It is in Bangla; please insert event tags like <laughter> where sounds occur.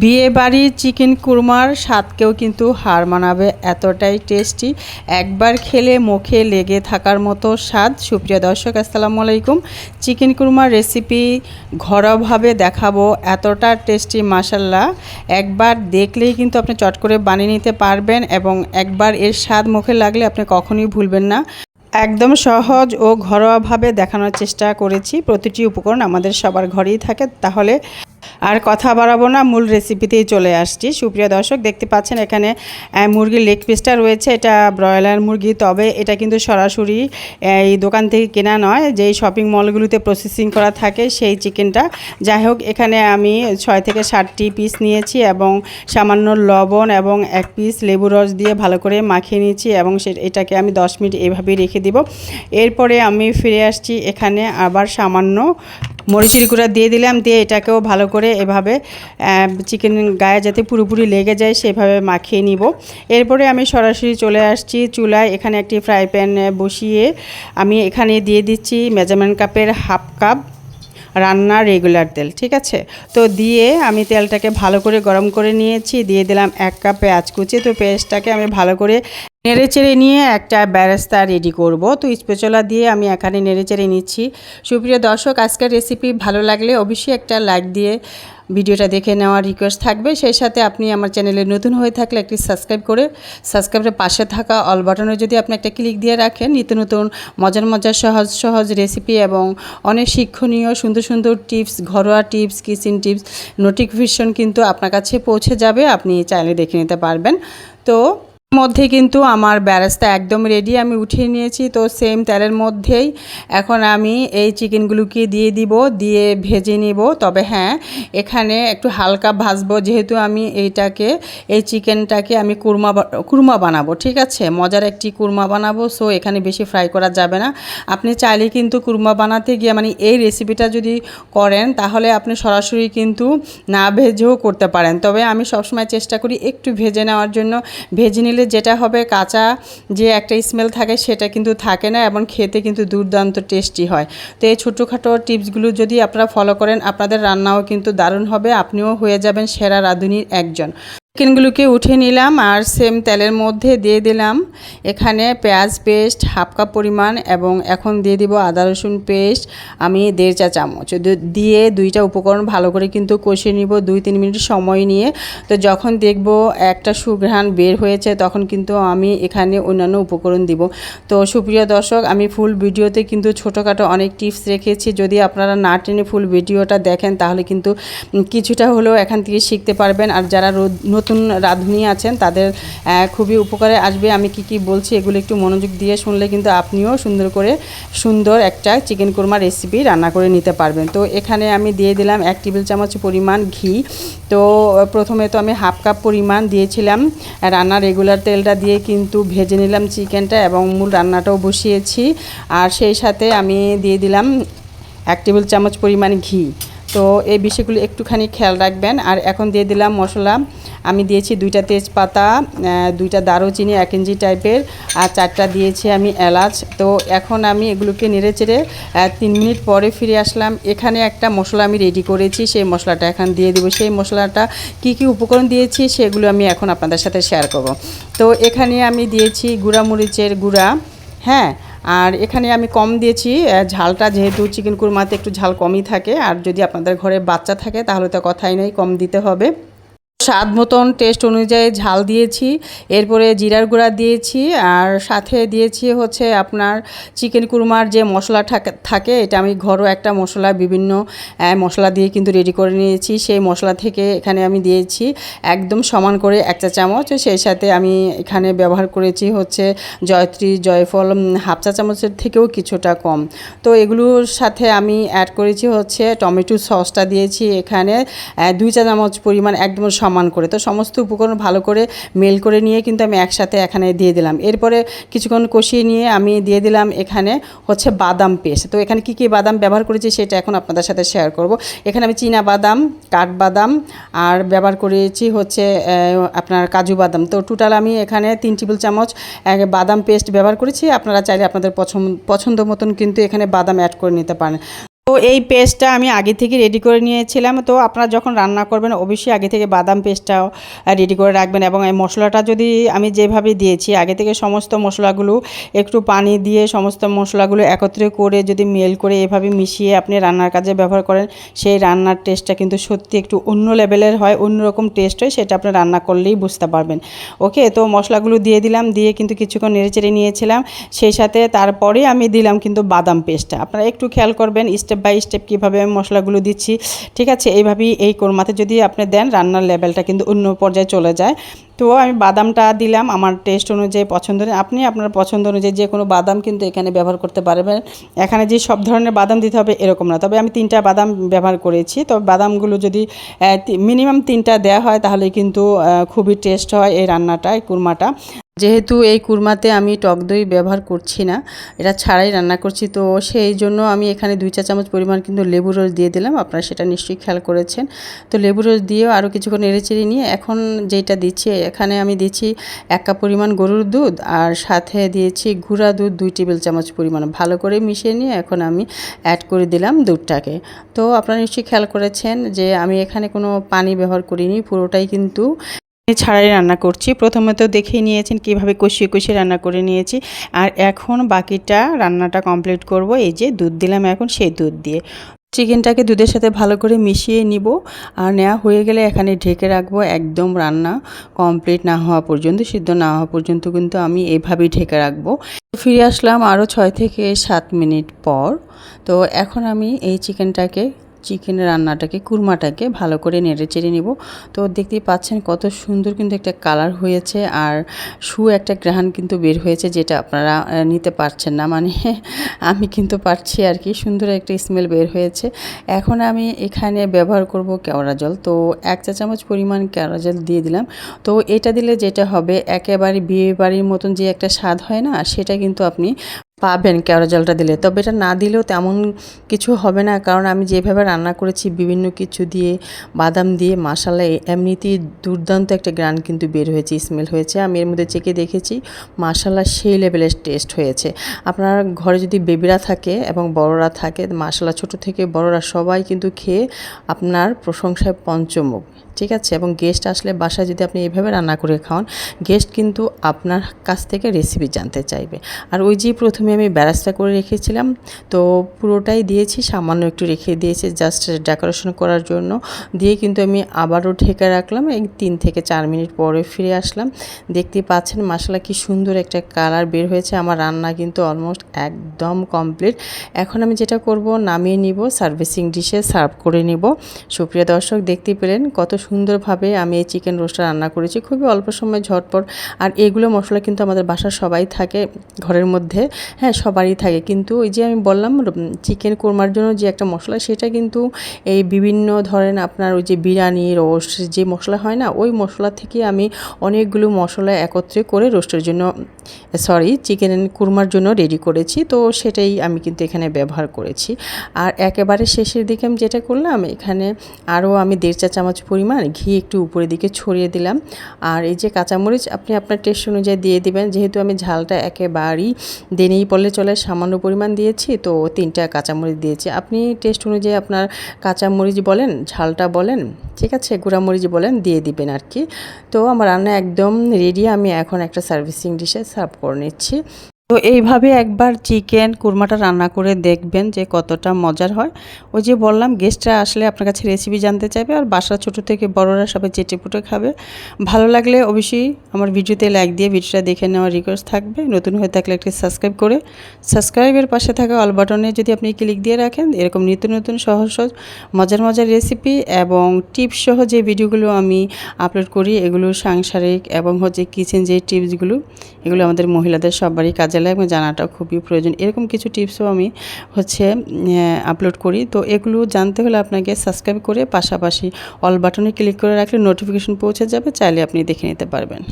বিয়ে বাড়ির চিকেন কুরমার স্বাদকেও কিন্তু হার মানাবে এতটাই টেস্টি। একবার খেলে মুখে লেগে থাকার মতো স্বাদ। সুপ্রিয় দর্শক, আসসালামু আলাইকুম। চিকেন কুরমার রেসিপি ঘরোয়াভাবে দেখাবো। এতটা টেস্টি মাসাল্লাহ একবার দেখলেই কিন্তু আপনি চট করে বানিয়ে নিতে পারবেন এবং একবার এর স্বাদ মুখে লাগলে আপনি কখনোই ভুলবেন না। একদম সহজ ও ঘরোয়াভাবে দেখানোর চেষ্টা করেছি। প্রতিটি উপকরণ আমাদের সবার ঘরেই থাকে। তাহলে আর কথা বাড়াবো না, মূল রেসিপিতেই চলে আসছি। সুপ্রিয় দর্শক, দেখতে পাচ্ছেন এখানে মুরগির লেগ পিসটা রয়েছে। এটা ব্রয়লার মুরগি, তবে এটা কিন্তু সরাসরি এই দোকান থেকে কেনা নয়। যেই শপিং মলগুলোতে প্রসেসিং করা থাকে, সেই চিকেনটা যাই হোক, এখানে আমি ছয় থেকে ষাটটি পিস নিয়েছি এবং সামান্য লবণ এবং এক পিস লেবু রস দিয়ে ভালো করে মাখিয়ে নিয়েছি এবং সে, এটাকে আমি দশ মিনিট এভাবেই রেখে দিব। এরপরে আমি ফিরে আসছি এখানে আবার সামান্য মরিচের গুঁড়া দিয়ে দিলাম, দিয়ে এটাকেও ভালো করে এভাবে চিকেন গায়ে যাতে পুরোপুরি লেগে যায় সেভাবে মাখিয়ে নিব। এরপরে আমি সরাসরি চলে আসছি চুলায়, এখানে একটি ফ্রাই প্যান বসিয়ে আমি এখানে দিয়ে দিচ্ছি মেজারমেন্ট কাপের হাফ কাপ রান্নার রেগুলার তেল, ঠিক আছে? তো দিয়ে আমি তেলটাকে ভালো করে গরম করে নিয়েছি, দিয়ে দিলাম এক কাপ পেঁয়াজ কুচি। তো পেঁয়াজটাকে আমি ভালো করে নেড়ে চেড়ে নিয়ে একটা ব্যারেস্তা রেডি করব। তো স্পেচলা দিয়ে আমি এখানে নেড়ে চেড়ে নিচ্ছি। সুপ্রিয় দর্শক, আজকের রেসিপি ভালো লাগলে অবশ্যই একটা লাইক দিয়ে ভিডিওটা দেখে নেওয়ার রিকোয়েস্ট থাকবে। সেই সাথে আপনি আমার চ্যানেলে নতুন হয়ে থাকলে একটি সাবস্ক্রাইব করে সাবস্ক্রাইবের পাশে থাকা অল বাটনে যদি আপনি একটা ক্লিক দিয়ে রাখেন, নিত্য নতুন মজার মজার সহজ সহজ রেসিপি এবং অনেক শিক্ষণীয় সুন্দর সুন্দর টিপস ঘরোয়া টিপস কিচেন টিপস নোটিফিকেশন কিন্তু আপনার কাছে পৌঁছে যাবে। আপনি চাইলে দেখে নিতে পারবেন। তো মধ্যে কিন্তু আমার ব্যারেস্তা একদম রেডি আমি উঠিয়ে নিয়েছি। তো সেম তেলের মধ্যেই এখন আমি এই চিকেনগুলোকে দিয়ে দিব, দিয়ে ভেজে নিব। তবে হ্যাঁ এখানে একটু হালকা ভাজবো, যেহেতু আমি এইটাকে, এই চিকেনটাকে আমি কুরমা কুরমা বানাবো, ঠিক আছে? মজার একটি কুরমা বানাবো সো এখানে বেশি ফ্রাই করা যাবে না। আপনি চাইলে কিন্তু কুরমা বানাতে গিয়ে মানে এই রেসিপিটা যদি করেন, তাহলে আপনি সরাসরি কিন্তু না ভেজেও করতে পারেন। তবে আমি সবসময় চেষ্টা করি একটু ভেজে নেওয়ার জন্য। ভেজে নিলে যেটা হবে কাঁচা যে একটা স্মেল থাকে সেটা কিন্তু থাকে না এবং খেতে কিন্তু দুর্দান্ত টেস্টি হয়। তো এই ছোটোখাটো টিপসগুলো যদি আপনারা ফলো করেন, আপনাদের রান্নাও কিন্তু দারুণ হবে, আপনিও হয়ে যাবেন সেরা রাঁধুনির একজন। চিকেনগুলোকে উঠে নিলাম আর সেম তেলের মধ্যে দিয়ে দিলাম। এখানে পেঁয়াজ পেস্ট, হাফ কাপ পরিমাণ এবং এখন দিয়ে দিব আদা রসুন পেস্ট। আমি দেড় চা চামচ। দিয়ে দুইটা উপকরণ ভালো করে কিন্তু কষিয়ে নিব দুই তিন মিনিট সময় নিয়ে। তো যখন দেখব একটা সুঘ্রাণ বের হয়েছে তখন কিন্তু আমি এখানে অন্যান্য উপকরণ দিব। তো সুপ্রিয় দর্শক, আমি ফুল ভিডিওতে কিন্তু ছোটোখাটো অনেক টিপস রেখেছি। যদি আপনারা না টেনে ফুল ভিডিওটা দেখেন তাহলে কিন্তু কিছুটা হলেও এখান থেকে শিখতে পারবেন। আর যারা রো- নতুন রাঁধুনি আছেন, তাদের খুবই উপকারে আসবে। আমি কি কি বলছি এগুলো একটু মনোযোগ দিয়ে শুনলে কিন্তু আপনিও সুন্দর করে সুন্দর একটা চিকেন কোরমা রেসিপি রান্না করে নিতে পারবেন। তো এখানে আমি দিয়ে দিলাম এক টেবিল চামচ পরিমাণ ঘি। তো, প্রথমে তো আমি হাফ কাপ পরিমাণ দিয়েছিলাম। রান্নার রেগুলার তেলটা দিয়ে কিন্তু ভেজে নিলাম চিকেনটা এবং মূল রান্নাটাও বসিয়েছি। আর সেই সাথে আমি দিয়ে দিলাম এক টেবিল চামচ পরিমাণ ঘি। তো এই বিষয়গুলো একটুখানি খেয়াল রাখবেন। আর এখন দিয়ে দিলাম মশলা। আমি দিয়েছি দুইটা তেজপাতা দুইটা দারুচিনি, এক ইঞ্চি টাইপের, আর চারটা দিয়েছি আমি এলাচ। তো এখন আমি এগুলোকে নেড়ে চেড়ে তিন মিনিট পরে ফিরে আসলাম। এখানে একটা মশলা আমি রেডি করেছি, সেই মশলাটা এখন দিয়ে দেবো। সেই মশলাটা কি কি উপকরণ দিয়েছি সেগুলো আমি এখন আপনাদের সাথে শেয়ার করব। তো এখানে আমি দিয়েছি গুঁড়া মরিচের গুঁড়া। হ্যাঁ আর এখানে আমি কম দিয়েছি ঝালটা যেহেতু চিকেন কুরমাতে একটু ঝাল কমই থাকে, আর যদি আপনাদের ঘরে বাচ্চা থাকে তাহলে তো কথাই নেই, কম দিতে হবে। স্বাদ মতন টেস্ট অনুযায়ী ঝাল দিয়েছি, এরপরে জিরার গুঁড়া দিয়েছি, আর সাথে দিয়েছি হচ্ছে আপনার চিকেন কুরমার যে মশলা থাক- এটা আমি ঘরোয়া একটা মশলা, বিভিন্ন মশলা দিয়ে কিন্তু রেডি করে নিয়েছি। সেই মশলা থেকে এখানে আমি দিয়েছি একদম সমান করে এক চা চামচ, সেই সাথে আমি এখানে ব্যবহার করেছি হচ্ছে জয়ত্রী, জয়ফল হাফ চা চামচের থেকেও কিছুটা কম। তো এগুলোর সাথে আমি অ্যাড করেছি হচ্ছে টমেটো সসটা দিয়েছি এখানে দুই চা চামচ পরিমাণ একদম সমান করে। তো সমস্ত উপকরণ ভালো করে মেল করে নিয়ে কিন্তু আমি একসাথে এখানে দিয়ে দিলাম। এরপরে কিছুক্ষণ কষিয়ে নিয়ে আমি দিয়ে দিলাম এখানে হচ্ছে বাদাম পেস্ট। তো এখানে কি কি বাদাম ব্যবহার করেছি সেটা এখন আপনাদের সাথে শেয়ার করব। এখানে আমি চীনা বাদাম, কাঠবাদাম আর ব্যবহার করেছি হচ্ছে আপনার কাজু বাদাম। তো টোটাল আমি এখানে তিন টেবিল চামচ বাদাম পেস্ট ব্যবহার করেছি। আপনারা চাইলে আপনাদের পছন্দ পছন্দ মতন কিন্তু এখানে বাদাম অ্যাড করে নিতে পারেন। তো এই পেস্টটা আমি আগে থেকে রেডি করে নিয়েছিলাম। তো আপনারা যখন রান্না করবেন, অবশ্যই আগে থেকে বাদাম পেস্টটাও রেডি করে রাখবেন এবং এই মশলাটা যদি আমি যেভাবে দিয়েছি, আগে থেকে সমস্ত মশলাগুলো একটু পানি দিয়ে সমস্ত মশলাগুলো একত্রে করে যদি মেল করে এভাবে মিশিয়ে আপনি রান্নার কাজে ব্যবহার করেন, সেই রান্নার টেস্টটা কিন্তু সত্যি একটু অন্য লেভেলের হয় অন্যরকম টেস্ট হয়, সেটা আপনি রান্না করলেই বুঝতে পারবেন। ওকে তো মশলাগুলো দিয়ে দিলাম, দিয়ে কিন্তু কিছুক্ষণ নেড়েচেড়ে নিয়েছিলাম। সেই সাথে তারপরে আমি দিলাম কিন্তু বাদাম পেস্টটা আপনারা একটু খেয়াল করবেন স্টেপ বাই স্টেপ কীভাবে আমি মশলাগুলো দিচ্ছি, ঠিক আছে? এইভাবেই এই কোরমাতে যদি আপনি দেন, রান্নার লেভেলটা কিন্তু অন্য পর্যায়ে চলে যায়। তো আমি বাদামটা দিলাম, আমার টেস্ট অনুযায়ী পছন্দ আপনি আপনার পছন্দ অনুযায়ী যে কোনো বাদাম কিন্তু এখানে ব্যবহার করতে পারবেন। এখানে যে সব ধরনের বাদাম দিতে হবে এরকম না। তবে আমি তিনটা বাদাম ব্যবহার করেছি। তবে বাদামগুলো যদি মিনিমাম তিনটা দেওয়া হয় তাহলে কিন্তু খুবই টেস্ট হয় এই রান্নাটা, এই কুরমাটা। যেহেতু এই কুরমাতে আমি টক দই ব্যবহার করছি না, এটা ছাড়াই রান্না করছি, তো সেই জন্য আমি এখানে দুই চা চামচ পরিমাণ কিন্তু লেবু রস দিয়ে দিলাম, আপনারা সেটা নিশ্চয়ই খেয়াল করেছেন। তো লেবু রস দিয়েও আরও কিছুক্ষণ নেড়েচেড়ে নিয়ে এখন যেটা দিচ্ছি, এখানে আমি দিচ্ছি এক কাপ পরিমাণ গরুর দুধ আর সাথে দিয়েছি গুঁড়া দুধ দুই টেবিল চামচ পরিমাণ, ভালো করে মিশিয়ে নিয়ে এখন আমি অ্যাড করে দিলাম দুধটাকে। তো আপনারা নিশ্চয়ই খেয়াল করেছেন যে আমি এখানে কোনো পানি ব্যবহার করিনি, পুরোটাই কিন্তু ছাড়াই রান্না করছি। প্রথমে তো দেখেই নিয়েছেন কীভাবে কষিয়ে কষিয়ে রান্না করে নিয়েছি। আর এখন বাকিটা রান্নাটা কমপ্লিট করব। এই যে দুধ দিলাম এখন সেই দুধ দিয়ে। চিকেনটাকে দুধের সাথে ভালো করে মিশিয়ে নিব। আর নেওয়া হয়ে গেলে এখানে ঢেকে রাখব একদম রান্না কমপ্লিট না হওয়া পর্যন্ত, সিদ্ধ না হওয়া পর্যন্ত কিন্তু আমি এভাবেই ঢেকে রাখব। ফিরে আসলাম আরও ছয় থেকে সাত মিনিট পর। তো এখন আমি এই চিকেনটাকে চিকেন রান্নাটাকে, কুরমাটাকে ভালো করে নেড়ে চেড়ে নিব। তো দেখতেই পাচ্ছেন কত সুন্দর কিন্তু একটা কালার হয়েছে আর সু একটা গ্রাহান কিন্তু বের হয়েছে যেটা আপনারা নিতে পারছেন না। মানে <laughs> আমি কিন্তু পারছি আর কি, সুন্দর একটা স্মেল বের হয়েছে। এখন আমি এখানে ব্যবহার করব কেওড়া জল। তো এক চা চামচ পরিমাণ কেওড়া জল দিয়ে দিলাম। তো এটা দিলে যেটা হবে, একেবারে বিয়ে বাড়ির মতন যে একটা স্বাদ হয় না, সেটা কিন্তু আপনি পাবেন কেওড়া জলটা দিলে। তবে এটা না দিলেও তেমন কিছু হবে না। কারণ আমি যেভাবে রান্না করেছি, বিভিন্ন কিছু দিয়ে, বাদাম দিয়ে মশালায় এমনিতেই দুর্দান্ত একটা গ্রান কিন্তু বের হয়েছে স্মেল হয়েছে। আমি এর মধ্যে চেকে দেখেছি, মশালা সেই লেভেলের টেস্ট হয়েছে। আপনার ঘরে যদি বেবিরা থাকে এবং বড়রা থাকে, মশালা ছোট থেকে বড়রা সবাই কিন্তু খেয়ে আপনার প্রশংসায় পঞ্চমুখ। ঠিক আছে? এবং গেস্ট আসলে বাসায় যদি আপনি এভাবে রান্না করে খাওয়ান গেস্ট কিন্তু আপনার কাছ থেকে রেসিপি জানতে চাইবে। আর ওই যে প্রথমে আমি ব্যারাস্তা করে রেখেছিলাম, তো পুরোটাই দিয়েছি, সামান্য একটু রেখে দিয়েছি জাস্ট ডেকোরেশন করার জন্য। দিয়ে কিন্তু আমি আবারও ঢেকে রাখলাম, এই তিন থেকে চার মিনিট পরে ফিরে আসলাম। দেখতে পাচ্ছেন মশলা কি সুন্দর একটা কালার বের হয়েছে, আমার রান্না কিন্তু অলমোস্ট একদম কমপ্লিট এখন আমি যেটা করব, নামিয়ে নিব সার্ভিসিং ডিশে সার্ভ করে নিব। সুপ্রিয় দর্শক দেখতে পেলেন কত সুন্দরভাবে আমি এই চিকেন রোস্টটা রান্না করেছি। খুবই অল্প সময় ঝটপট। আর এগুলো মশলা কিন্তু আমাদের বাসার সবাই থাকে, ঘরের মধ্যে হ্যাঁ সবারই থাকে। কিন্তু ওই যে আমি বললাম চিকেন কোরমার জন্য যে একটা মশলা, সেটা কিন্তু এই বিভিন্ন ধরেন আপনার ওই যে বিরিয়ানি, রোস্ট, যে মশলা হয় না, ওই মশলা থেকে আমি অনেকগুলো মশলা একত্রে করে রোস্টের জন্য, সরি, চিকেন কুরমার জন্য রেডি করেছি। তো সেটাই আমি কিন্তু এখানে ব্যবহার করেছি। আর একেবারে শেষের দিকে আমি যেটা করলাম, এখানে আরও আমি দেড় চা চামচ পরিমাণ ঘি একটু উপরের দিকে ছড়িয়ে দিলাম। আর এই যে কাঁচামরিচ, আপনি আপনার টেস্ট অনুযায়ী দিয়ে দিবেন। যেহেতু আমি ঝালটা একেবারেই দেনেই পড়লে চলে সামান্য পরিমাণ দিয়েছি, তো তিনটা কাঁচামরিচ দিয়েছি। আপনি টেস্ট অনুযায়ী আপনার কাঁচামরিচ বলেন, ঝালটা বলেন, ঠিক আছে, গুঁড়ামরিচ বলেন, দিয়ে দিবেন আর কি। তো আমার রান্না একদম রেডি আমি এখন একটা সার্ভিসিং ডিশে সার্ভ করে নিচ্ছি। তো এইভাবে একবার চিকেন কুরমাটা রান্না করে দেখবেন যে কতটা মজার হয়। ওই যে বললাম গেস্টরা আসলে আপনার কাছে রেসিপি জানতে চাইবে আর বাসা ছোটো থেকে বড়রা সবাই চেটে পুটে খাবে। ভালো লাগলে অবশ্যই আমার ভিডিওতে লাইক দিয়ে ভিডিওটা দেখে নেওয়ার রিকোয়েস্ট থাকবে। নতুন হয়ে থাকলে একটি সাবস্ক্রাইব করে সাবস্ক্রাইবের পাশে থাকা অল বাটনে যদি আপনি ক্লিক দিয়ে রাখেন, এরকম নিত্য নতুন সহজ সহজ মজার মজার রেসিপি এবং টিপস সহ যে ভিডিওগুলো আমি আপলোড করি, এগুলো সাংসারিক এবং হচ্ছে কিচেন যে টিপসগুলো এগুলো আমাদের মহিলাদের সবারই কাজে লাগে এবং জানাটা খুবই প্রয়োজন। এরকম কিছু টিপসও আমি হচ্ছে আপলোড করি। তো এগুলো জানতে হলে আপনাকে সাবস্ক্রাইব করে পাশাপাশি অল বাটনে ক্লিক করে রাখলে নোটিফিকেশন পৌঁছে যাবে। চাইলে আপনি দেখে নিতে পারবেন।